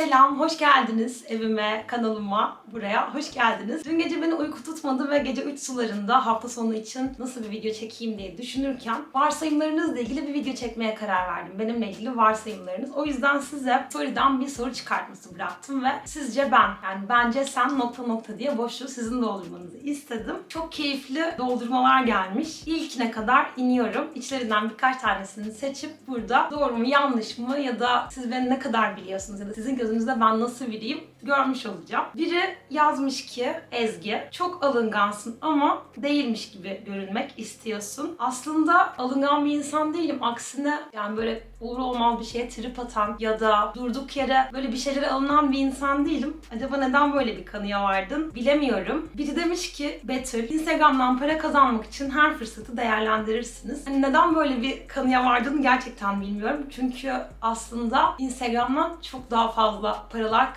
Selam, hoş geldiniz evime, kanalıma, buraya hoş geldiniz. Dün gece beni uyku tutmadı ve gece 3 sularında hafta sonu için nasıl bir video çekeyim diye düşünürken varsayımlarınızla ilgili bir video çekmeye karar verdim. Benimle ilgili varsayımlarınız. O yüzden size sorudan bir soru çıkartması bıraktım ve sizce ben, yani bence sen nokta nokta diye boşluğu sizin doldurmanızı istedim. Çok keyifli doldurmalar gelmiş. İlkine kadar iniyorum. İçlerinden birkaç tanesini seçip burada doğru mu yanlış mı ya da siz beni ne kadar biliyorsunuz ya da sizin gözünüzde ben nasıl biriyim görmüş olacağım. Biri yazmış ki Ezgi çok alıngansın ama değilmiş gibi görünmek istiyorsun. Aslında alıngan bir insan değilim. Aksine yani böyle olur olmaz bir şeye trip atan ya da durduk yere böyle bir şeylere alınan bir insan değilim. Acaba neden böyle bir kanıya vardın bilemiyorum. Biri demiş ki Betül Instagram'dan para kazanmak için her fırsatı değerlendirirsiniz. Hani neden böyle bir kanıya vardığını gerçekten bilmiyorum. Çünkü aslında Instagram'dan çok daha fazla paralar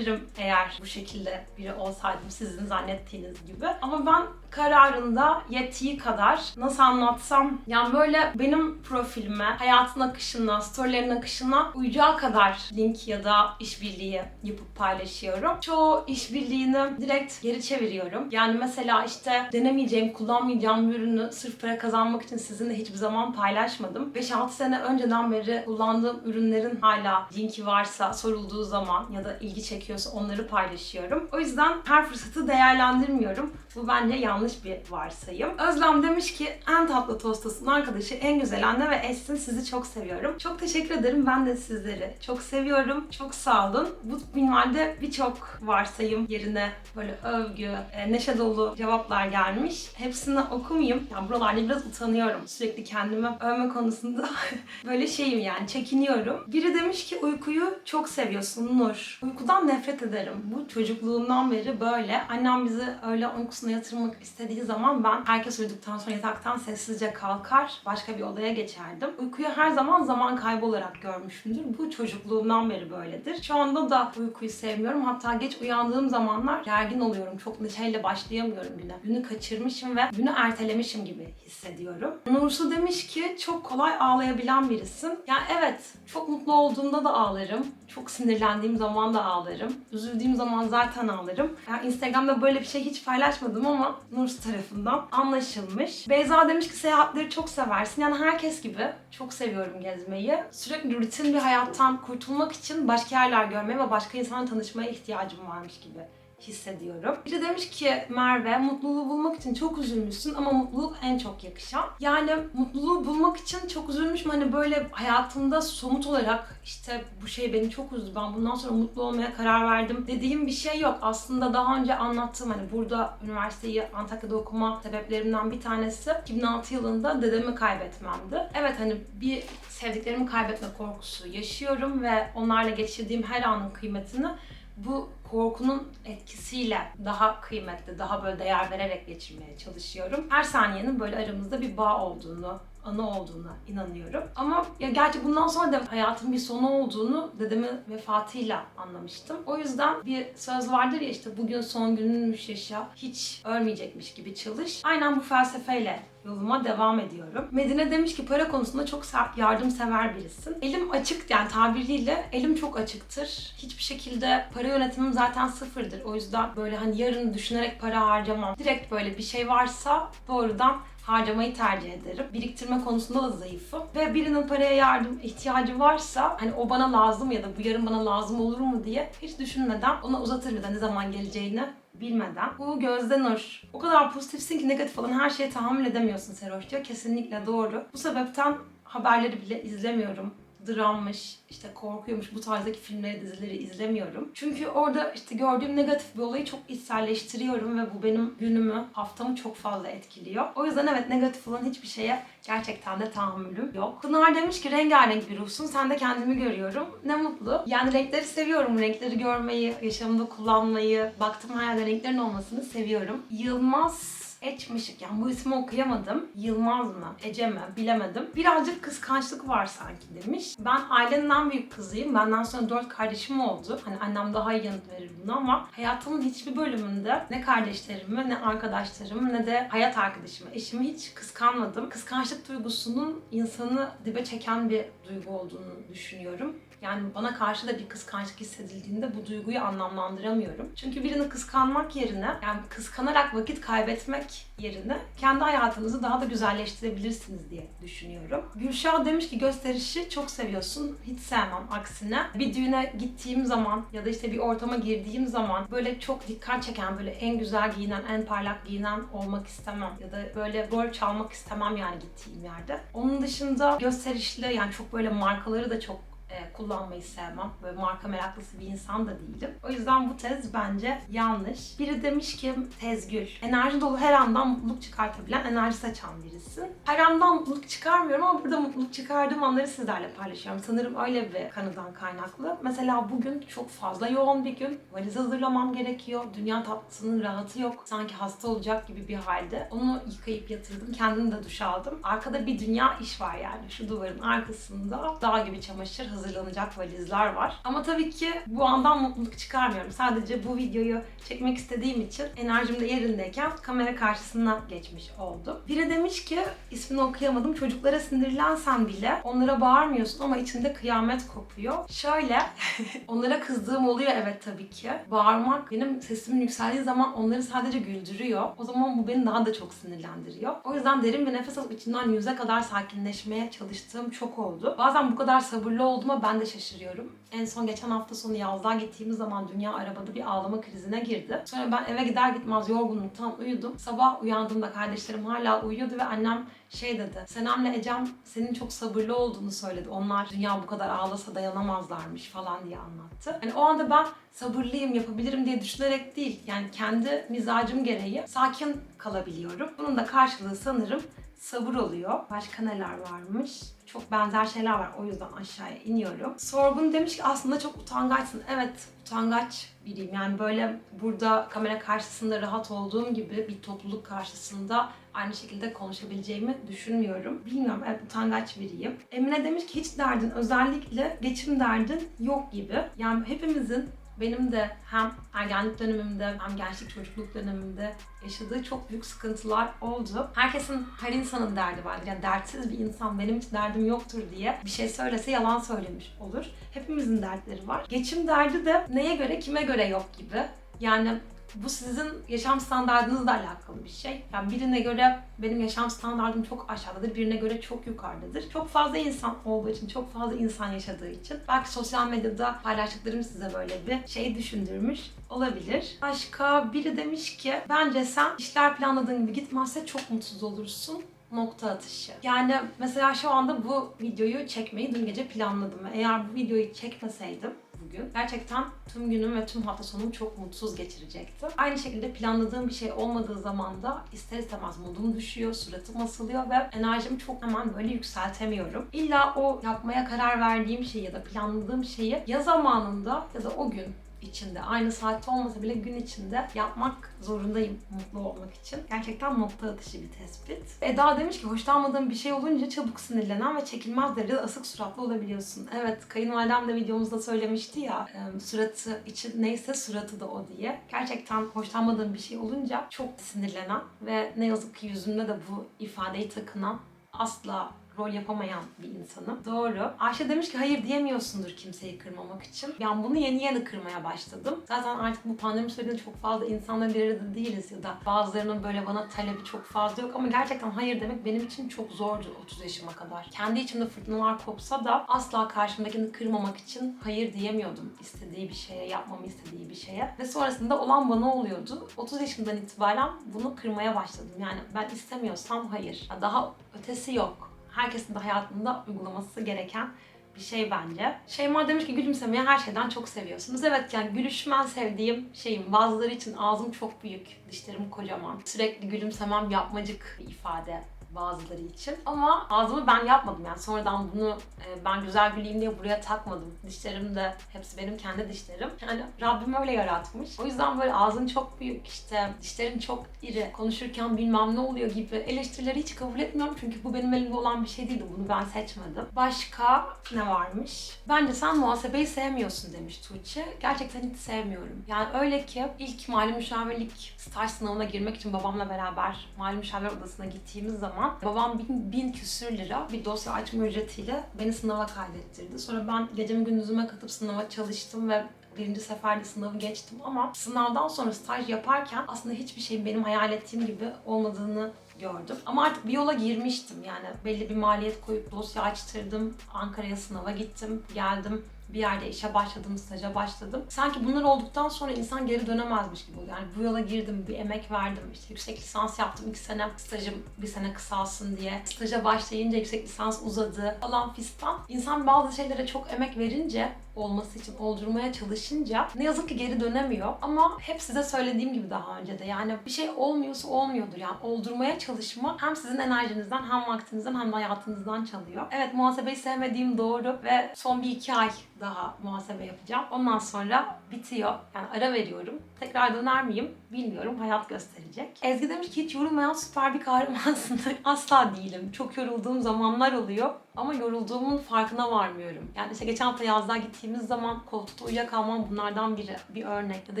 kazanabilirim eğer bu şekilde biri olsaydım sizin zannettiğiniz gibi. Ama ben kararında yettiği kadar nasıl anlatsam yani böyle benim profilime, hayatın akışına, storylerin akışına uyacağı kadar link ya da işbirliği yapıp paylaşıyorum. Çoğu işbirliğini direkt geri çeviriyorum. Yani mesela işte denemeyeceğim, kullanmayacağım bir ürünü sırf para kazanmak için sizinle hiçbir zaman paylaşmadım. 5-6 sene önceden beri kullandığım ürünlerin hala linki varsa sorulduğu zaman ya da ilgi çekiyorsa onları paylaşıyorum. O yüzden her fırsatı değerlendirmiyorum. Bu bence yanlış bir varsayım. Özlem demiş ki en tatlı tostasın arkadaşı, en güzel anne ve eşsin sizi çok seviyorum. Çok teşekkür ederim. Ben de sizleri çok seviyorum. Çok sağ olun. Bu minvalde birçok varsayım yerine böyle övgü, e, neşe dolu cevaplar gelmiş. Hepsini okumayayım. Yani buralarda biraz utanıyorum. Sürekli kendimi övme konusunda böyle şeyim yani çekiniyorum. Biri demiş ki uykuyu çok seviyorsun Nur. Uykudan nefret ederim. Bu çocukluğumdan beri böyle. Annem bizi öyle uykusuna yatırmak istediği zaman ben herkes uyuduktan sonra yataktan sessizce kalkar, başka bir odaya geçerdim. Uykuyu her zaman zaman kaybı olarak görmüşümdür. Bu çocukluğumdan beri böyledir. Şu anda da uykuyu sevmiyorum. Hatta geç uyandığım zamanlar gergin oluyorum. Çok neşeyle başlayamıyorum güne. Günü kaçırmışım ve günü ertelemişim gibi hissediyorum. Nursu demiş ki çok kolay ağlayabilen birisin. Yani evet çok mutlu olduğumda da ağlarım. Çok sinirlendiğim zaman da ağlarım. Üzüldüğüm zaman zaten ağlarım. Yani Instagram'da böyle bir şey hiç paylaşmadım ama Nursu tarafından anlaşılmış. Beyza demiş ki seyahatleri çok seversin. Yani herkes gibi çok seviyorum gezmeyi. Sürekli rutin bir hayattan kurtulmak için başka yerler görmeye ve başka insanla tanışmaya ihtiyacım varmış gibi hissediyorum. Biri demiş ki Merve mutluluğu bulmak için çok üzülmüşsün ama mutluluk en çok yakışan. Yani mutluluğu bulmak için çok üzülmüşüm hani böyle hayatımda somut olarak işte bu şey beni çok üzdü ben bundan sonra mutlu olmaya karar verdim dediğim bir şey yok. Aslında daha önce anlattığım hani burada üniversiteyi Antakya'da okuma sebeplerimden bir tanesi 2006 yılında dedemi kaybetmemdi. Evet hani bir sevdiklerimi kaybetme korkusu yaşıyorum ve onlarla geçirdiğim her anın kıymetini bu korkunun etkisiyle daha kıymetli, daha böyle değer vererek geçirmeye çalışıyorum. Her saniyenin böyle aramızda bir bağ olduğunu, anı olduğuna inanıyorum. Ama ya gerçi bundan sonra da hayatın bir sonu olduğunu dedemin vefatıyla anlamıştım. O yüzden bir söz vardır ya işte bugün son gününmüş yaşa, hiç ölmeyecekmiş gibi çalış. Aynen bu felsefeyle yoluma devam ediyorum. Medine demiş ki para konusunda çok yardımsever birisin. Elim açık yani tabiriyle elim çok açıktır. Hiçbir şekilde para yönetimim zaten sıfırdır. O yüzden böyle hani yarını düşünerek para harcamam. Direkt böyle bir şey varsa doğrudan harcamayı tercih ederim. Biriktirme konusunda da zayıfım. Ve birinin paraya yardım ihtiyacı varsa hani o bana lazım ya da bu yarın bana lazım olur mu diye hiç düşünmeden ona uzatır bir de ne zaman geleceğini bilmeden. Bu Gözde Nur. O kadar pozitifsin ki negatif olan her şeye tahammül edemiyorsun Seroş diyor. Kesinlikle doğru. Bu sebepten haberleri bile izlemiyorum drammış, işte korkuyormuş bu tarzdaki filmleri, dizileri izlemiyorum. Çünkü orada işte gördüğüm negatif bir olayı çok içselleştiriyorum ve bu benim günümü, haftamı çok fazla etkiliyor. O yüzden evet negatif olan hiçbir şeye gerçekten de tahammülüm yok. Pınar demiş ki rengarenk bir ruhsun, sen de kendimi görüyorum. Ne mutlu. Yani renkleri seviyorum, renkleri görmeyi, yaşamımda kullanmayı, baktığım her yerde renklerin olmasını seviyorum. Yılmaz Eçmişik yani bu ismi okuyamadım. Yılmaz mı? Ece mi? Bilemedim. Birazcık kıskançlık var sanki demiş. Ben ailenin en büyük kızıyım. Benden sonra dört kardeşim oldu. Hani annem daha iyi yanıt verir buna ama hayatımın hiçbir bölümünde ne kardeşlerimi, ne arkadaşlarımı, ne de hayat arkadaşımı, eşimi hiç kıskanmadım. Kıskançlık duygusunun insanı dibe çeken bir duygu olduğunu düşünüyorum. Yani bana karşı da bir kıskançlık hissedildiğinde bu duyguyu anlamlandıramıyorum. Çünkü birini kıskanmak yerine, yani kıskanarak vakit kaybetmek yerine kendi hayatınızı daha da güzelleştirebilirsiniz diye düşünüyorum. Gülşah demiş ki gösterişi çok seviyorsun. Hiç sevmem aksine. Bir düğüne gittiğim zaman ya da işte bir ortama girdiğim zaman böyle çok dikkat çeken, böyle en güzel giyinen, en parlak giyinen olmak istemem. Ya da böyle rol çalmak istemem yani gittiğim yerde. Onun dışında gösterişli yani çok böyle markaları da çok e, kullanmayı sevmem. Böyle marka meraklısı bir insan da değilim. O yüzden bu tez bence yanlış. Biri demiş ki Tezgül, enerji dolu her andan mutluluk çıkartabilen, enerji saçan birisin. Her andan mutluluk çıkarmıyorum ama burada mutluluk çıkardığım anları sizlerle paylaşıyorum. Sanırım öyle bir kanıdan kaynaklı. Mesela bugün çok fazla yoğun bir gün. Valiz hazırlamam gerekiyor. Dünya tatlısının rahatı yok. Sanki hasta olacak gibi bir halde. Onu yıkayıp yatırdım. Kendim de duş aldım. Arkada bir dünya iş var yani. Şu duvarın arkasında dağ gibi çamaşır hazırlanacak valizler var. Ama tabii ki bu andan mutluluk çıkarmıyorum. Sadece bu videoyu çekmek istediğim için enerjim de yerindeyken kamera karşısına geçmiş oldum. Biri demiş ki ismini okuyamadım. Çocuklara sinirlensen bile onlara bağırmıyorsun ama içinde kıyamet kopuyor. Şöyle onlara kızdığım oluyor evet tabii ki. Bağırmak benim sesimin yükseldiği zaman onları sadece güldürüyor. O zaman bu beni daha da çok sinirlendiriyor. O yüzden derin bir nefes alıp içinden yüze kadar sakinleşmeye çalıştığım çok oldu. Bazen bu kadar sabırlı olduğuma ben de şaşırıyorum. En son geçen hafta sonu yazlığa gittiğimiz zaman dünya arabada bir ağlama krizine girdi. Sonra ben eve gider gitmez yorgunluktan uyudum. Sabah uyandığımda kardeşlerim hala uyuyordu ve annem şey dedi. Senem'le Ecem senin çok sabırlı olduğunu söyledi. Onlar dünya bu kadar ağlasa dayanamazlarmış falan diye anlattı. Hani o anda ben sabırlıyım, yapabilirim diye düşünerek değil. Yani kendi mizacım gereği sakin kalabiliyorum. Bunun da karşılığı sanırım sabır oluyor. Başka neler varmış? Çok benzer şeyler var. O yüzden aşağıya iniyorum. Sorgun demiş ki aslında çok utangaçsın. Evet utangaç biriyim. Yani böyle burada kamera karşısında rahat olduğum gibi bir topluluk karşısında aynı şekilde konuşabileceğimi düşünmüyorum. Bilmiyorum evet utangaç biriyim. Emine demiş ki hiç derdin özellikle geçim derdin yok gibi. Yani hepimizin benim de hem ergenlik dönemimde hem gençlik çocukluk dönemimde yaşadığı çok büyük sıkıntılar oldu. Herkesin, her insanın derdi vardır. Yani dertsiz bir insan benim hiç derdim yoktur diye bir şey söylese yalan söylemiş olur. Hepimizin dertleri var. Geçim derdi de neye göre, kime göre yok gibi. Yani bu sizin yaşam standartınızla alakalı bir şey. Yani birine göre benim yaşam standartım çok aşağıdadır, birine göre çok yukarıdadır. Çok fazla insan olduğu için, çok fazla insan yaşadığı için belki sosyal medyada paylaştıklarım size böyle bir şey düşündürmüş olabilir. Başka biri demiş ki bence sen işler planladığın gibi gitmezse çok mutsuz olursun nokta atışı. Yani mesela şu anda bu videoyu çekmeyi dün gece planladım. Eğer bu videoyu çekmeseydim bugün gerçekten tüm günüm ve tüm hafta sonumu çok mutsuz geçirecektim. Aynı şekilde planladığım bir şey olmadığı zaman da ister istemez modum düşüyor, suratım asılıyor ve enerjimi çok hemen böyle yükseltemiyorum. İlla o yapmaya karar verdiğim şeyi ya da planladığım şeyi ya zamanında ya da o gün içinde, aynı saatte olmasa bile gün içinde yapmak zorundayım mutlu olmak için. Gerçekten nokta atışı bir tespit. Eda demiş ki hoşlanmadığım bir şey olunca çabuk sinirlenen ve çekilmez derecede asık suratlı olabiliyorsun. Evet, kayınvalidem de videomuzda söylemişti ya, suratı için neyse suratı da o diye. Gerçekten hoşlanmadığım bir şey olunca çok sinirlenen ve ne yazık ki yüzümde de bu ifadeyi takınan asla rol yapamayan bir insanım. Doğru. Ayşe demiş ki hayır diyemiyorsundur kimseyi kırmamak için. Yani bunu yeni yeni kırmaya başladım. Zaten artık bu pandemi sürecinde çok fazla insanla bir arada değiliz ya da bazılarının böyle bana talebi çok fazla yok ama gerçekten hayır demek benim için çok zordu 30 yaşıma kadar. Kendi içimde fırtınalar kopsa da asla karşımdakini kırmamak için hayır diyemiyordum istediği bir şeye, yapmamı istediği bir şeye. Ve sonrasında olan bana oluyordu. 30 yaşımdan itibaren bunu kırmaya başladım. Yani ben istemiyorsam hayır. Daha ötesi yok herkesin de hayatında uygulaması gereken bir şey bence. Şeyma demiş ki gülümsemeyi her şeyden çok seviyorsunuz. Evet yani gülüşmen sevdiğim şeyim. Bazıları için ağzım çok büyük, dişlerim kocaman. Sürekli gülümsemem yapmacık bir ifade bazıları için. Ama ağzımı ben yapmadım yani sonradan bunu e, ben güzel güleyim diye buraya takmadım. Dişlerim de hepsi benim kendi dişlerim. Yani Rabbim öyle yaratmış. O yüzden böyle ağzın çok büyük işte dişlerin çok iri konuşurken bilmem ne oluyor gibi eleştirileri hiç kabul etmiyorum. Çünkü bu benim elimde olan bir şey değildi. Bunu ben seçmedim. Başka ne varmış? Bence sen muhasebeyi sevmiyorsun demiş Tuğçe. Gerçekten hiç sevmiyorum. Yani öyle ki ilk mali müşavirlik staj sınavına girmek için babamla beraber mali müşavir odasına gittiğimiz zaman zaman. Babam bin, bin küsür lira bir dosya açma ücretiyle beni sınava kaydettirdi. Sonra ben gecemi gündüzüme katıp sınava çalıştım ve birinci seferde sınavı geçtim ama sınavdan sonra staj yaparken aslında hiçbir şeyin benim hayal ettiğim gibi olmadığını gördüm. Ama artık bir yola girmiştim yani belli bir maliyet koyup dosya açtırdım. Ankara'ya sınava gittim, geldim. Bir yerde işe başladım, staja başladım. Sanki bunlar olduktan sonra insan geri dönemezmiş gibi oluyor. Yani bu yola girdim, bir emek verdim. İşte yüksek lisans yaptım iki sene, stajım bir sene kısalsın diye. Staja başlayınca yüksek lisans uzadı falan fistan. İnsan bazı şeylere çok emek verince olması için oldurmaya çalışınca ne yazık ki geri dönemiyor. Ama hep size söylediğim gibi daha önce de yani bir şey olmuyorsa olmuyordur. Yani oldurmaya çalışma hem sizin enerjinizden hem vaktinizden hem de hayatınızdan çalıyor. Evet muhasebeyi sevmediğim doğru ve son bir iki ay daha muhasebe yapacağım. Ondan sonra bitiyor. Yani ara veriyorum. Tekrar döner miyim bilmiyorum. Hayat gösterecek. Ezgi demiş ki hiç yorulmayan süper bir kahramansın. Asla değilim. Çok yorulduğum zamanlar oluyor. Ama yorulduğumun farkına varmıyorum. Yani işte geçen hafta yazlığa gittiğimiz zaman koltukta uyuyakalmam bunlardan biri. Bir örnek. Ya da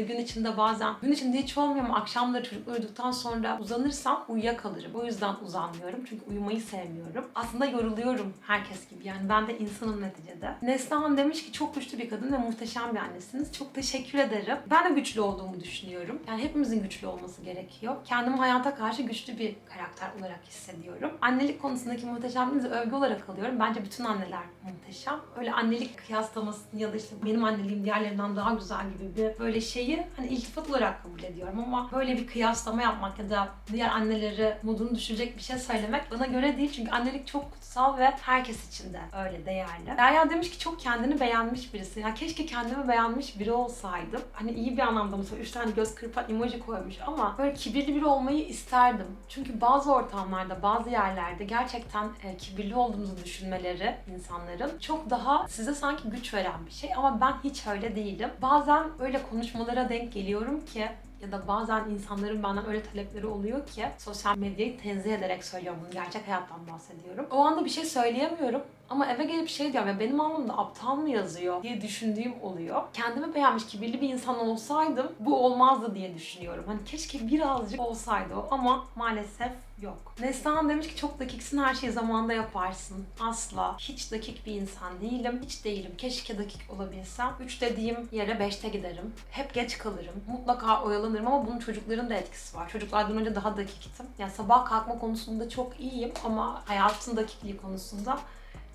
gün içinde bazen, gün içinde hiç olmuyor ama akşamları çocuklar uyuduktan sonra uzanırsam uyuyakalırım. O yüzden uzanmıyorum. Çünkü uyumayı sevmiyorum. Aslında yoruluyorum herkes gibi. Yani ben de insanım neticede. Neslihan demiş ki çok güçlü bir kadın ve muhteşem bir annesiniz. Çok teşekkür ederim. Ben de güçlü olduğumu düşünüyorum. Yani hepimizin güçlü olması gerekiyor. Kendimi hayata karşı güçlü bir karakter olarak hissediyorum. Annelik konusundaki muhteşemliğinizi övgü olarak alıyorum. Bence bütün anneler muhteşem. Öyle annelik kıyaslamasını ya da işte benim anneliğim diğerlerinden daha güzel gibi bir böyle şeyi hani iltifat olarak kabul ediyorum ama böyle bir kıyaslama yapmak ya da diğer anneleri modunu düşürecek bir şey söylemek bana göre değil. Çünkü annelik çok kutsal ve herkes için de öyle değerli. Derya demiş ki çok kendini beğenmiş birisi. Ya keşke kendimi beğenmiş biri olsaydım. Hani iyi bir anlamda söylüyor? Üç tane göz kırpan emoji koymuş ama böyle kibirli biri olmayı isterdim. Çünkü bazı ortamlarda, bazı yerlerde gerçekten e, kibirli olduğumuzu düşünmeleri insanların çok daha size sanki güç veren bir şey ama ben hiç öyle değilim. Bazen öyle konuşmalara denk geliyorum ki ya da bazen insanların bana öyle talepleri oluyor ki sosyal medyayı tenzih ederek söylüyorum bunu. Gerçek hayattan bahsediyorum. O anda bir şey söyleyemiyorum ama eve gelip şey diyorum ya benim alnımda aptal mı yazıyor diye düşündüğüm oluyor. Kendimi beğenmiş kibirli bir insan olsaydım bu olmazdı diye düşünüyorum. Hani keşke birazcık olsaydı o ama maalesef yok. Neslihan demiş ki çok dakiksin her şeyi zamanında yaparsın. Asla. Hiç dakik bir insan değilim. Hiç değilim. Keşke dakik olabilsem. 3 dediğim yere 5'te giderim. Hep geç kalırım. Mutlaka oyalanırım ama bunun çocukların da etkisi var. Çocuklardan önce daha dakiktim. Yani sabah kalkma konusunda çok iyiyim ama hayatın dakikliği konusunda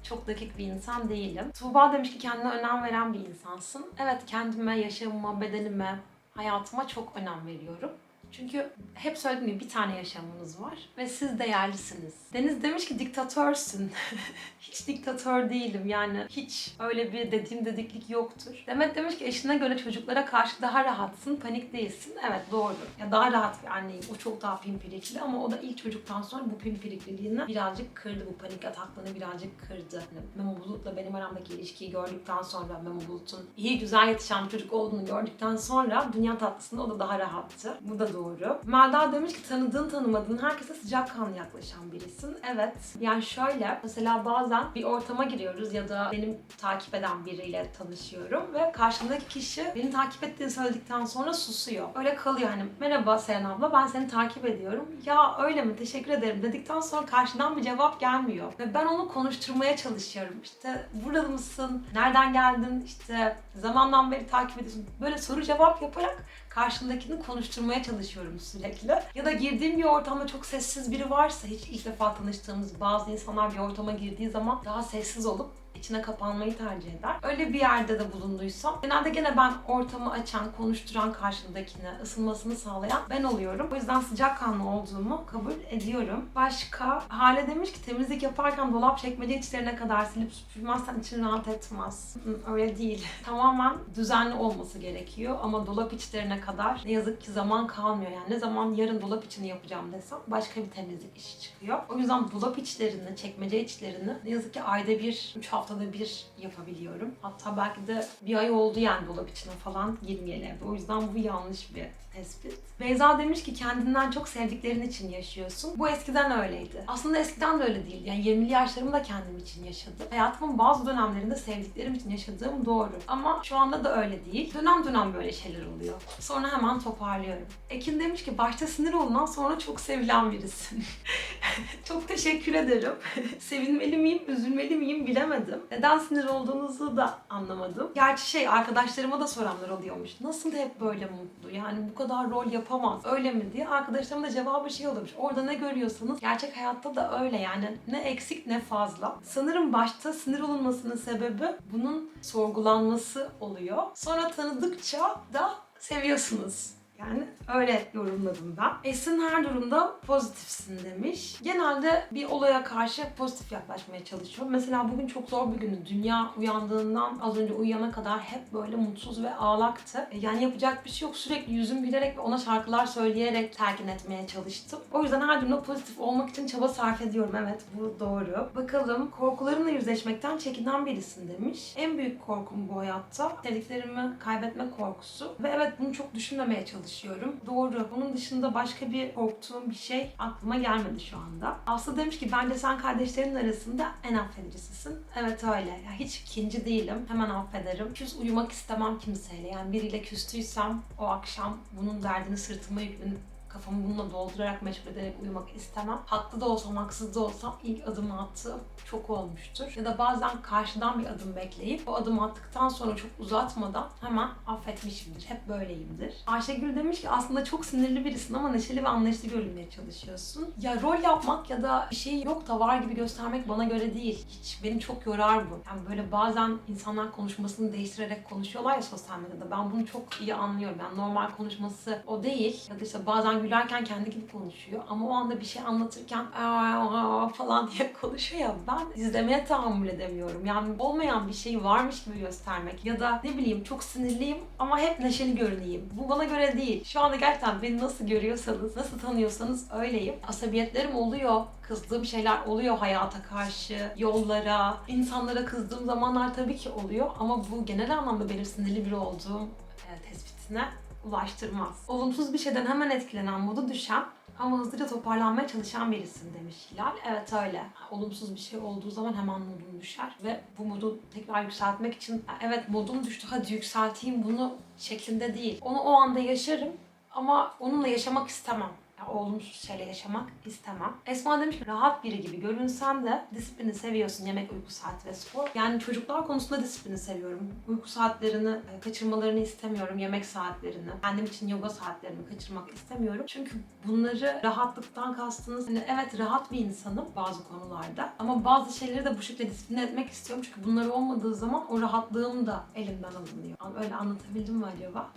çok dakik bir insan değilim. Tuğba demiş ki kendine önem veren bir insansın. Evet kendime, yaşamıma, bedenime, hayatıma çok önem veriyorum. Çünkü hep söylediğim gibi bir tane yaşamınız var ve siz değerlisiniz. Deniz demiş ki diktatörsün. hiç diktatör değilim yani hiç öyle bir dediğim dediklik yoktur. Demet demiş ki eşine göre çocuklara karşı daha rahatsın, panik değilsin. Evet doğru. Ya daha rahat bir anneyim. O çok daha pimpirikli ama o da ilk çocuktan sonra bu pimpirikliliğini birazcık kırdı. Bu panik ataklarını birazcık kırdı. Yani Memo Bulut'la benim aramdaki ilişkiyi gördükten sonra Memo Bulut'un iyi güzel yetişen bir çocuk olduğunu gördükten sonra dünya tatlısında o da daha rahattı. Bu da doğru. Melda demiş ki tanıdığın tanımadığın herkese sıcakkanlı yaklaşan birisin. Evet. Yani şöyle mesela bazen bir ortama giriyoruz ya da benim takip eden biriyle tanışıyorum ve karşımdaki kişi beni takip ettiğini söyledikten sonra susuyor. Öyle kalıyor hani merhaba Seren abla ben seni takip ediyorum. Ya öyle mi teşekkür ederim dedikten sonra karşıdan bir cevap gelmiyor. Ve ben onu konuşturmaya çalışıyorum. İşte burada mısın? Nereden geldin? İşte zamandan beri takip ediyorsun. Böyle soru cevap yaparak karşımdakini konuşturmaya çalışıyorum sürekli. Ya da girdiğim bir ortamda çok sessiz biri varsa hiç ilk defa tanıştığımız bazı insanlar bir ortama girdiği zaman daha sessiz olup içine kapanmayı tercih eder. Öyle bir yerde de bulunduysam genelde gene ben ortamı açan, konuşturan karşımdakine ısınmasını sağlayan ben oluyorum. O yüzden sıcakkanlı olduğumu kabul ediyorum. Başka Hale demiş ki temizlik yaparken dolap çekmece içlerine kadar silip süpürmezsen için rahat etmez. Öyle değil. Tamamen düzenli olması gerekiyor ama dolap içlerine kadar ne yazık ki zaman kalmıyor. Yani ne zaman yarın dolap içini yapacağım desem başka bir temizlik işi çıkıyor. O yüzden dolap içlerini, çekmece içlerini ne yazık ki ayda bir, 3 hafta haftada bir yapabiliyorum. Hatta belki de bir ay oldu yani dolap içine falan girmeyeli. O yüzden bu yanlış bir tespit. Beyza demiş ki kendinden çok sevdiklerin için yaşıyorsun. Bu eskiden öyleydi. Aslında eskiden de öyle değildi. Yani 20'li yaşlarımı da kendim için yaşadım. Hayatımın bazı dönemlerinde sevdiklerim için yaşadığım doğru. Ama şu anda da öyle değil. Dönem dönem böyle şeyler oluyor. Sonra hemen toparlıyorum. Ekin demiş ki başta sinir olunan sonra çok sevilen birisin. çok teşekkür ederim. Sevinmeli miyim, üzülmeli miyim bilemedim. Neden sinir olduğunuzu da anlamadım. Gerçi şey arkadaşlarıma da soranlar oluyormuş. Nasıl hep böyle mutlu? Yani bu kadar rol yapamaz. Öyle mi diye. Arkadaşlarımın da cevabı şey olmuş. Orada ne görüyorsanız gerçek hayatta da öyle yani. Ne eksik ne fazla. Sanırım başta sinir olunmasının sebebi bunun sorgulanması oluyor. Sonra tanıdıkça da seviyorsunuz. Yani öyle yorumladım ben. Esin her durumda pozitifsin demiş. Genelde bir olaya karşı pozitif yaklaşmaya çalışıyorum. Mesela bugün çok zor bir gündü. Dünya uyandığından az önce uyuyana kadar hep böyle mutsuz ve ağlaktı. E, Yani yapacak bir şey yok. Sürekli yüzüm gülerek ve ona şarkılar söyleyerek telkin etmeye çalıştım. O yüzden her durumda pozitif olmak için çaba sarf ediyorum. Evet bu doğru. Bakalım korkularımla yüzleşmekten çekinen birisin demiş. En büyük korkum bu hayatta sevdiklerimi kaybetme korkusu. Ve evet bunu çok düşünmemeye çalışıyorum. Doğru. Bunun dışında başka bir korktuğum bir şey aklıma gelmedi şu anda. Aslı demiş ki bence sen kardeşlerin arasında en affedicisisin. Evet öyle. Ya hiç ikinci değilim. Hemen affederim. Küs uyumak istemem kimseyle. Yani biriyle küstüysem o akşam bunun derdini sırtıma yüklenip kafamı bununla doldurarak meşgul ederek uyumak istemem. Haklı da olsam, haksız da olsam ilk adımı attığım çok olmuştur. Ya da bazen karşıdan bir adım bekleyip o adımı attıktan sonra çok uzatmadan hemen affetmişimdir. Hep böyleyimdir. Ayşegül demiş ki aslında çok sinirli birisin ama neşeli ve anlayışlı görünmeye çalışıyorsun. Ya rol yapmak ya da bir şey yok da var gibi göstermek bana göre değil. Hiç beni çok yorar bu. Yani böyle bazen insanlar konuşmasını değiştirerek konuşuyorlar ya sosyal medyada. Ben bunu çok iyi anlıyorum. Yani normal konuşması o değil. Ya da işte bazen gülerken kendi gibi konuşuyor. Ama o anda bir şey anlatırken "Aa, aa" falan diye konuşuyor ya. Ben izlemeye tahammül edemiyorum. Yani olmayan bir şey varmış gibi göstermek. Ya da ne bileyim çok sinirliyim ama hep neşeli görüneyim. Bu bana göre değil. Şu anda gerçekten beni nasıl görüyorsanız, nasıl tanıyorsanız öyleyim. Asabiyetlerim oluyor. Kızdığım şeyler oluyor hayata karşı, yollara, insanlara kızdığım zamanlar tabii ki oluyor. Ama bu genel anlamda benim sinirli biri olduğum e, tespitine ulaştırmaz. Olumsuz bir şeyden hemen etkilenen, modu düşen ama hızlıca toparlanmaya çalışan birisin demiş Hilal. Evet öyle. Olumsuz bir şey olduğu zaman hemen modun düşer ve bu modu tekrar yükseltmek için "Ya evet modum düştü hadi yükselteyim bunu şeklinde değil. Onu o anda yaşarım ama onunla yaşamak istemem. Ya, olumsuz şeyle yaşamak istemem. Esma demiş rahat biri gibi görünsen de disiplini seviyorsun. Yemek, uyku saati ve spor. Yani çocuklar konusunda disiplini seviyorum. Uyku saatlerini e, kaçırmalarını istemiyorum. Yemek saatlerini. Kendim için yoga saatlerimi kaçırmak istemiyorum. Çünkü bunları rahatlıktan kastınız. Hani evet rahat bir insanım bazı konularda. Ama bazı şeyleri de bu şekilde disipline etmek istiyorum. Çünkü bunlar olmadığı zaman o rahatlığım da elimden alınıyor. Öyle anlatabildim mi acaba?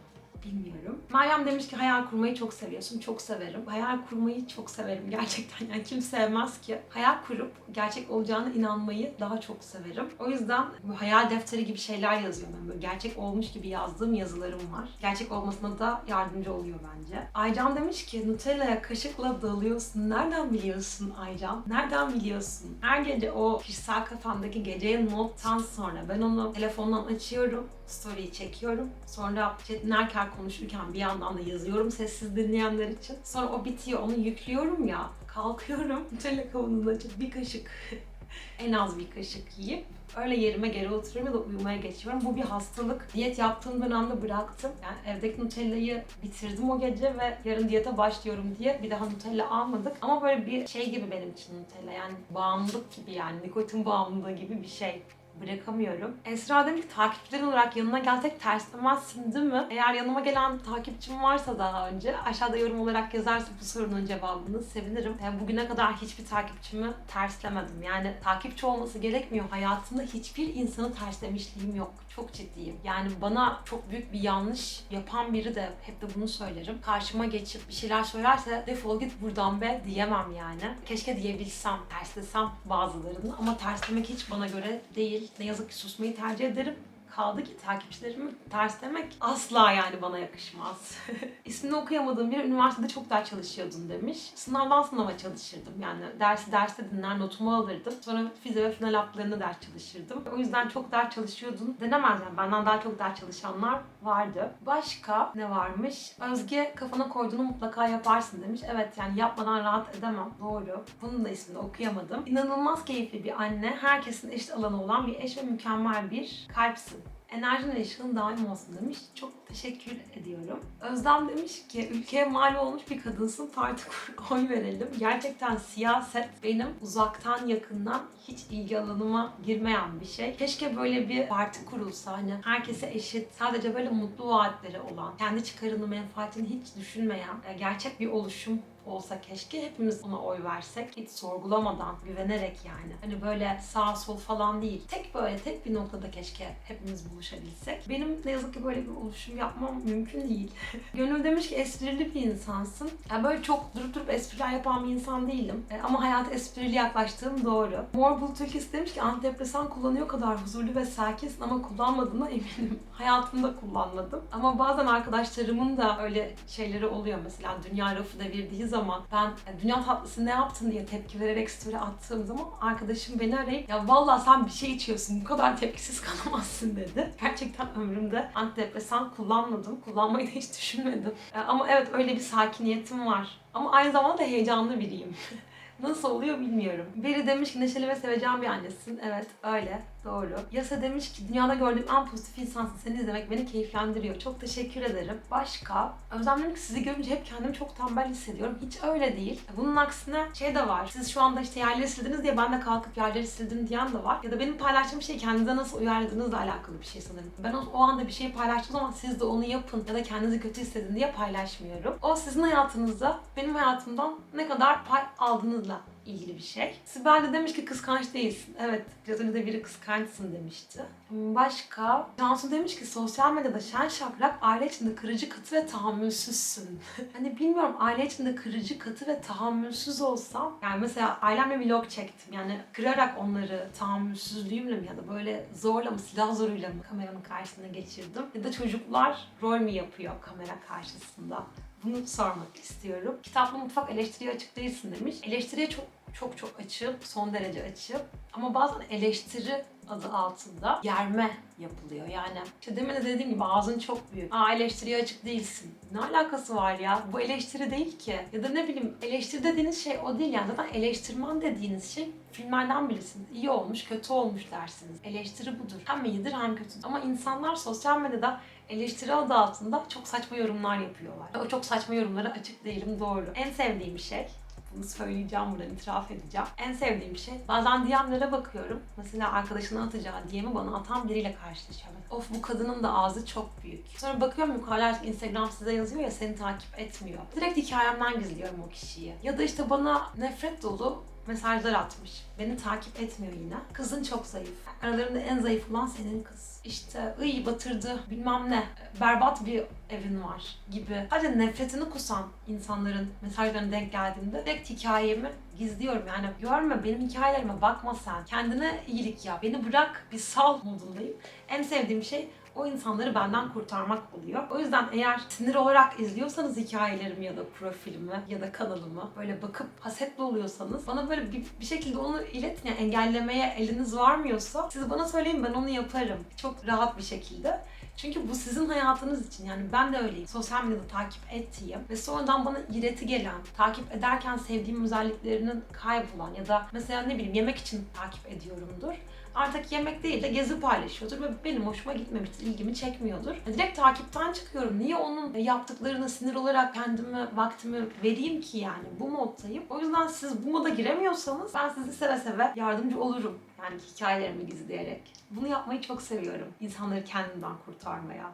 Bilmiyorum. Meryem demiş ki hayal kurmayı çok seviyorsun. Çok severim. Hayal kurmayı çok severim gerçekten. Yani kim sevmez ki? Hayal kurup gerçek olacağına inanmayı daha çok severim. O yüzden bu hayal defteri gibi şeyler yazıyorum. Ben böyle gerçek olmuş gibi yazdığım yazılarım var. Gerçek olmasına da yardımcı oluyor bence. Aycan demiş ki Nutella'ya kaşıkla dalıyorsun. Nereden biliyorsun Aycan? Nereden biliyorsun? Her gece o kişisel kafamdaki geceye nottan sonra ben onu telefondan açıyorum. Story'yi çekiyorum. Sonra Çetin Erker konuşurken bir yandan da yazıyorum sessiz dinleyenler için. Sonra o bitiyor, onu yüklüyorum ya. Kalkıyorum, Nutella kavanozunu açıp bir kaşık, en az bir kaşık yiyip öyle yerime geri oturuyorum ya da uyumaya geçiyorum. Bu bir hastalık. Diyet yaptığım dönemde bıraktım. Yani evdeki Nutella'yı bitirdim o gece ve yarın diyete başlıyorum diye bir daha Nutella almadık. Ama böyle bir şey gibi benim için Nutella. Yani bağımlılık gibi yani nikotin bağımlılığı gibi bir şey bırakamıyorum. Esra demiş ki takipçilerin olarak yanına gelsek terslemezsin değil mi? Eğer yanıma gelen takipçim varsa daha önce aşağıda yorum olarak yazarsa bu sorunun cevabını sevinirim. Yani bugüne kadar hiçbir takipçimi terslemedim. Yani takipçi olması gerekmiyor. Hayatımda hiçbir insanı terslemişliğim yok. Çok ciddiyim. Yani bana çok büyük bir yanlış yapan biri de hep de bunu söylerim. Karşıma geçip bir şeyler söylerse defol git buradan be diyemem yani. Keşke diyebilsem, terslesem bazılarını ama terslemek hiç bana göre değil. Ne yazık ki susmayı tercih ederim. Kaldı ki takipçilerimi terslemek asla yani bana yakışmaz. İsmini okuyamadığım bir üniversitede çok ders çalışıyordun demiş. Sınavdan sınava çalışırdım yani. Dersi derste dinler, notumu alırdım. Sonra fize ve final haftalarında ders çalışırdım. O yüzden çok ders çalışıyordun denemez yani. Benden daha çok ders çalışanlar vardı. Başka ne varmış? Özge kafana koyduğunu mutlaka yaparsın demiş. Evet yani yapmadan rahat edemem. Doğru. Bunun da ismini okuyamadım. İnanılmaz keyifli bir anne. Herkesin eşit alanı olan bir eş ve mükemmel bir kalpsin. Enerjin ve ışığın daim olsun demiş. Çok teşekkür ediyorum. Özlem demiş ki ülkeye mal olmuş bir kadınsın parti kur oy verelim. Gerçekten siyaset benim uzaktan yakından hiç ilgi alanıma girmeyen bir şey. Keşke böyle bir parti kurulsa hani herkese eşit, sadece böyle mutlu vaatleri olan, kendi çıkarını, menfaatini hiç düşünmeyen e, gerçek bir oluşum olsa keşke hepimiz ona oy versek. Hiç sorgulamadan güvenerek yani. Hani böyle sağ sol falan değil. Tek böyle tek bir noktada keşke hepimiz buluşabilsek. Benim ne yazık ki böyle bir oluşum yapmam mümkün değil. Gönül demiş ki esprili bir insansın. Yani böyle çok durup durup espriler yapan bir insan değilim. E, ama hayata esprili yaklaştığım doğru. Mor Bulut Ülkesi demiş ki antidepresan kullanıyor kadar huzurlu ve sakinsin ama kullanmadığına eminim. Hayatımda kullanmadım. Ama bazen arkadaşlarımın da öyle şeyleri oluyor. Mesela dünya rafı devirdiği zaman ben "Ya dünya tatlısı ne yaptın diye tepki vererek story attığım zaman arkadaşım beni arayıp ya vallahi sen bir şey içiyorsun bu kadar tepkisiz kalamazsın dedi. Gerçekten ömrümde antidepresan kullanmadım. Kullanmayı da hiç düşünmedim. E, Ama evet öyle bir sakiniyetim var. Ama aynı zamanda da heyecanlı biriyim. Nasıl oluyor bilmiyorum. Biri demiş ki neşeli ve seveceğim bir annesin. Evet öyle. Doğru. Yasa demiş ki dünyada gördüğüm en pozitif insansın. Seni izlemek beni keyiflendiriyor. Çok teşekkür ederim. Başka? Özlem demiş ki sizi görünce hep kendimi çok tembel hissediyorum. Hiç öyle değil. Bunun aksine şey de var. Siz şu anda işte yerleri sildiniz diye ben de kalkıp yerleri sildim diyen de var. Ya da benim paylaştığım şey kendinize nasıl uyarladığınızla alakalı bir şey sanırım. Ben o, o anda bir şey paylaştığım zaman siz de onu yapın ya da kendinizi kötü hissedin diye paylaşmıyorum. O sizin hayatınızda benim hayatımdan ne kadar pay aldığınızla ilgili bir şey. Sibel de demiş ki kıskanç değilsin. Evet, biraz önce de biri kıskançsın demişti. Başka? Cansu demiş ki sosyal medyada şen şakrak aile içinde kırıcı, katı ve tahammülsüzsün. hani bilmiyorum aile içinde kırıcı, katı ve tahammülsüz olsam yani mesela ailemle vlog çektim. Yani kırarak onları tahammülsüzlüğümle mi ya da böyle zorla mı, silah zoruyla mı kameranın karşısına geçirdim? Ya da çocuklar rol mü yapıyor kamera karşısında? Bunu sormak istiyorum. Kitaplı mutfak eleştiriye açık değilsin demiş. Eleştiriye çok çok çok açığım, son derece açığım. Ama bazen eleştiri adı altında yerme yapılıyor. Yani işte demin de dediğim gibi ağzın çok büyük. Aa eleştiriye açık değilsin. Ne alakası var ya? Bu eleştiri değil ki. Ya da ne bileyim eleştiri dediğiniz şey o değil yani. Zaten eleştirman dediğiniz şey filmlerden birisiniz. İyi olmuş, kötü olmuş dersiniz. Eleştiri budur. Hem iyidir hem kötüdür. Ama insanlar sosyal medyada eleştiri adı altında çok saçma yorumlar yapıyorlar. O çok saçma yorumlara açık değilim doğru. En sevdiğim şey bunu söyleyeceğim buradan itiraf edeceğim. En sevdiğim şey bazen DM'lere bakıyorum. Mesela arkadaşına atacağı DM'i bana atan biriyle karşılaşıyorum. Of bu kadının da ağzı çok büyük. Sonra bakıyorum yukarıda artık Instagram size yazıyor ya seni takip etmiyor. Direkt hikayemden gizliyorum o kişiyi. Ya da işte bana nefret dolu mesajlar atmış. Beni takip etmiyor yine. Kızın çok zayıf. Aralarında en zayıf olan senin kız. İşte ıy batırdı bilmem ne. Berbat bir evin var gibi. Sadece nefretini kusan insanların mesajlarına denk geldiğimde direkt hikayemi gizliyorum. Yani görme benim hikayelerime bakma sen. Kendine iyilik yap. Beni bırak bir sal modundayım. En sevdiğim şey o insanları benden kurtarmak oluyor. O yüzden eğer sinir olarak izliyorsanız hikayelerimi ya da profilimi ya da kanalımı böyle bakıp hasetli oluyorsanız bana böyle bir, bir şekilde onu iletin. Yani engellemeye eliniz varmıyorsa siz bana söyleyin ben onu yaparım. Çok rahat bir şekilde. Çünkü bu sizin hayatınız için yani ben de öyleyim. Sosyal medyada takip ettiğim ve sonradan bana ileti gelen, takip ederken sevdiğim özelliklerinin kaybolan ya da mesela ne bileyim yemek için takip ediyorumdur. Artık yemek değil de gezi paylaşıyordur ve benim hoşuma gitmemiştir, ilgimi çekmiyordur. Direkt takipten çıkıyorum. Niye onun yaptıklarına sinir olarak kendimi, vaktimi vereyim ki yani? Bu moddayım. O yüzden siz bu moda giremiyorsanız ben sizi seve seve yardımcı olurum. Yani hikayelerimi gizleyerek. Bunu yapmayı çok seviyorum. İnsanları kendimden kurtarmaya.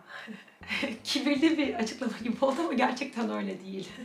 Kibirli bir açıklama gibi oldu ama gerçekten öyle değil.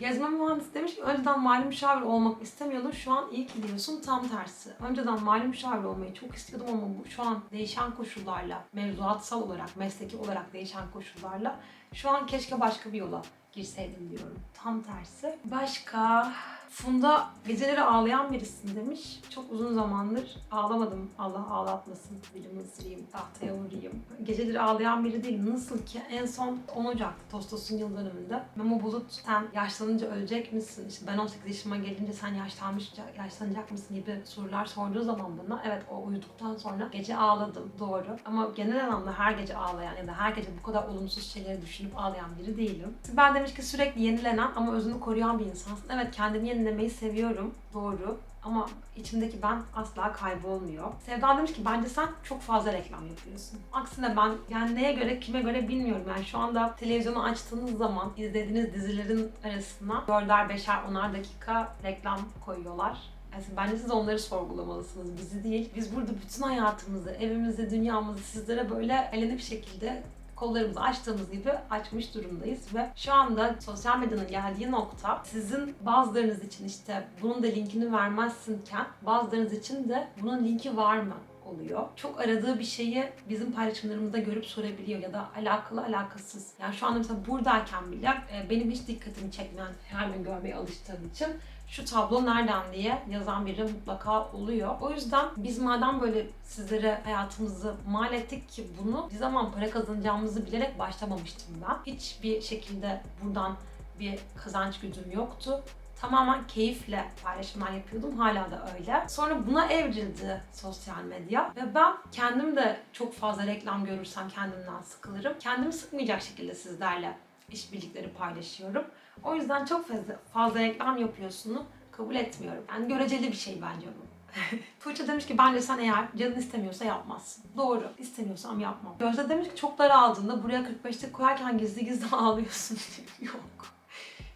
Gezme mühendisi demiş ki önceden mali müşavir olmak istemiyordum. Şu an iyi ki diyorsun tam tersi. Önceden mali müşavir olmayı çok istiyordum ama bu şu an değişen koşullarla, mevzuatsal olarak, mesleki olarak değişen koşullarla şu an keşke başka bir yola girseydim diyorum. Tam tersi. Başka Funda geceleri ağlayan birisin demiş. Çok uzun zamandır ağlamadım. Allah ağlatmasın. Dilimi ısırayım, tahtaya vurayım. Geceleri ağlayan biri değilim. Nasıl ki en son 10 Ocak'ta Tostos'un yıl dönümünde Memo Bulut sen yaşlanınca ölecek misin? İşte ben 18 yaşıma gelince sen yaşlanmış, yaşlanacak mısın gibi sorular sorduğu zaman bana evet o uyuduktan sonra gece ağladım doğru. Ama genel anlamda her gece ağlayan ya da her gece bu kadar olumsuz şeyleri düşünüp ağlayan biri değilim. Ben demiş ki sürekli yenilenen ama özünü koruyan bir insansın. Evet kendimi yenilemeyi seviyorum doğru. Ama içimdeki ben asla kaybolmuyor. Sevda demiş ki bence sen çok fazla reklam yapıyorsun. Aksine ben yani neye göre kime göre bilmiyorum. Yani şu anda televizyonu açtığınız zaman izlediğiniz dizilerin arasına 4'er 5'er 10'ar dakika reklam koyuyorlar. Yani bence siz onları sorgulamalısınız, bizi değil. Biz burada bütün hayatımızı, evimizi, dünyamızı sizlere böyle elenip şekilde kollarımızı açtığımız gibi açmış durumdayız ve şu anda sosyal medyanın geldiği nokta sizin bazılarınız için işte bunun da linkini vermezsinken bazılarınız için de bunun linki var mı oluyor. Çok aradığı bir şeyi bizim paylaşımlarımızda görüp sorabiliyor ya da alakalı alakasız. Yani şu anda mesela buradayken bile e, benim hiç dikkatimi çekmeyen her gün görmeye alıştığım için şu tablo nereden diye yazan biri mutlaka oluyor. O yüzden biz madem böyle sizlere hayatımızı mal ettik ki bunu bir zaman para kazanacağımızı bilerek başlamamıştım ben. Hiçbir şekilde buradan bir kazanç güdüm yoktu tamamen keyifle paylaşımlar yapıyordum. Hala da öyle. Sonra buna evrildi sosyal medya. Ve ben kendim de çok fazla reklam görürsem kendimden sıkılırım. Kendimi sıkmayacak şekilde sizlerle işbirlikleri paylaşıyorum. O yüzden çok fazla, fazla reklam yapıyorsunu kabul etmiyorum. Yani göreceli bir şey bence bu. Tuğçe demiş ki bence sen eğer canın istemiyorsa yapmazsın. Doğru. İstemiyorsam yapmam. Gözde demiş ki çok daraldığında buraya 45'lik koyarken gizli gizli ağlıyorsun. Yok.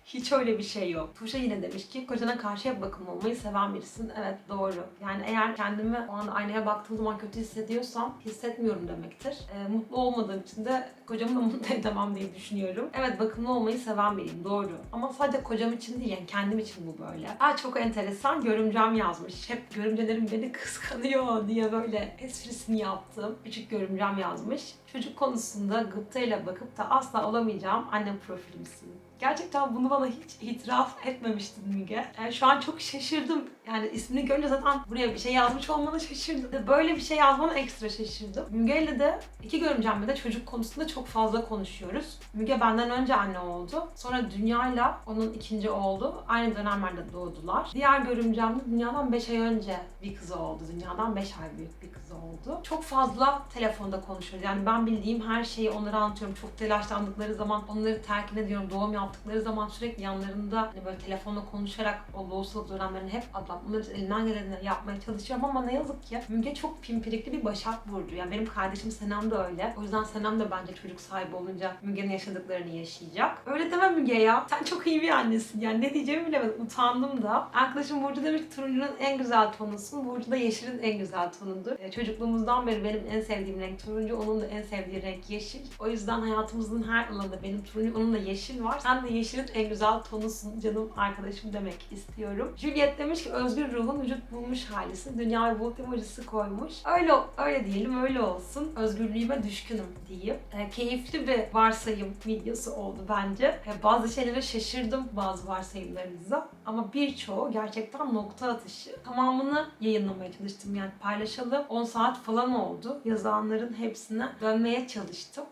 Hiç öyle bir şey yok. Tuğçe yine demiş ki kocana karşı hep bakımlı olmayı seven birisin. Evet doğru. Yani eğer kendimi o an aynaya baktığım zaman kötü hissediyorsam hissetmiyorum demektir. E, mutlu olmadığım için de kocamı da mutlu edemem diye düşünüyorum. Evet bakımlı olmayı seven biriyim doğru. Ama sadece kocam için değil yani kendim için bu böyle. Aa çok enteresan görümcem yazmış. Hep görümcelerim beni kıskanıyor diye böyle esprisini yaptım. Küçük görümcem yazmış. Çocuk konusunda gıptayla bakıp da asla olamayacağım annem profilimsin. Gerçekten bunu bana hiç itiraf etmemiştin Müge. Yani şu an çok şaşırdım. Yani ismini görünce zaten buraya bir şey yazmış olmana şaşırdım. Böyle bir şey yazmana ekstra şaşırdım. Müge ile de iki görümcemle de çocuk konusunda çok fazla konuşuyoruz. Müge benden önce anne oldu. Sonra Dünya'yla onun ikinci oldu. Aynı dönemlerde doğdular. Diğer görümcem de Dünya'dan 5 ay önce bir kızı oldu. Dünya'dan 5 ay büyük bir kızı oldu. Çok fazla telefonda konuşuyoruz. Yani ben bildiğim her şeyi onlara anlatıyorum. Çok telaşlandıkları zaman onları terkin ediyorum. Doğum yaptıkları zaman sürekli yanlarında hani böyle telefonla konuşarak o loğusalık dönemlerini hep atlatmaları için elinden geleni yapmaya çalışıyorum ama ne yazık ki Müge çok pimpirikli bir başak burcu. Yani benim kardeşim Senem de öyle. O yüzden Senem de bence çocuk sahibi olunca Müge'nin yaşadıklarını yaşayacak. Öyle deme Müge ya. Sen çok iyi bir annesin. Yani ne diyeceğimi bilemedim. Utandım da. Arkadaşım Burcu demiş ki turuncunun en güzel tonusun. Burcu da yeşilin en güzel tonudur. Ee, çocukluğumuzdan beri benim en sevdiğim renk turuncu. Onun da en sevdiği renk yeşil. O yüzden hayatımızın her alanında benim turuncu, onun da yeşil var. Sen de yeşilin en güzel tonusun canım arkadaşım demek istiyorum. Juliet demiş ki özgür ruhun vücut bulmuş halisi. Dünya bulut emojisi koymuş. Öyle öyle diyelim öyle olsun. Özgürlüğüme düşkünüm diyeyim. E, keyifli bir varsayım videosu oldu bence. E, bazı şeylere şaşırdım bazı varsayımlarınıza. Ama birçoğu gerçekten nokta atışı. Tamamını yayınlamaya çalıştım yani paylaşalım. 10 saat falan oldu. Yazanların hepsine dönmeye çalıştım.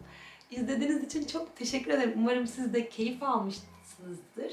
İzlediğiniz için çok teşekkür ederim. Umarım siz de keyif almışsınızdır.